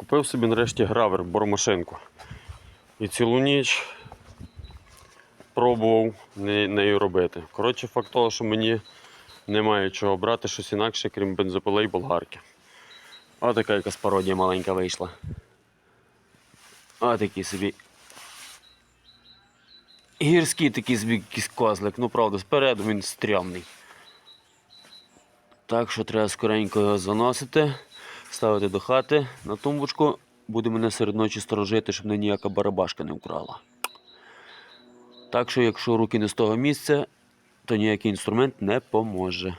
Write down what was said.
Купив собі нарешті гравер, бормашинку. І цілу ніч пробував нею робити. Коротше, факт того, що мені немає чого брати щось інакше, крім бензопилей і болгарки. Ось така якась пародія маленька вийшла. Ось такий собі. Гірський такий собі козлик, ну правда, спереду він стрьомний. Так що треба скоренько його заносити, ставити до хати на тумбочку. Буде мене серед ночі сторожити, щоб мене ніяка барабашка не вкрала. Так що, якщо руки не з того місця, то ніякий інструмент не поможе.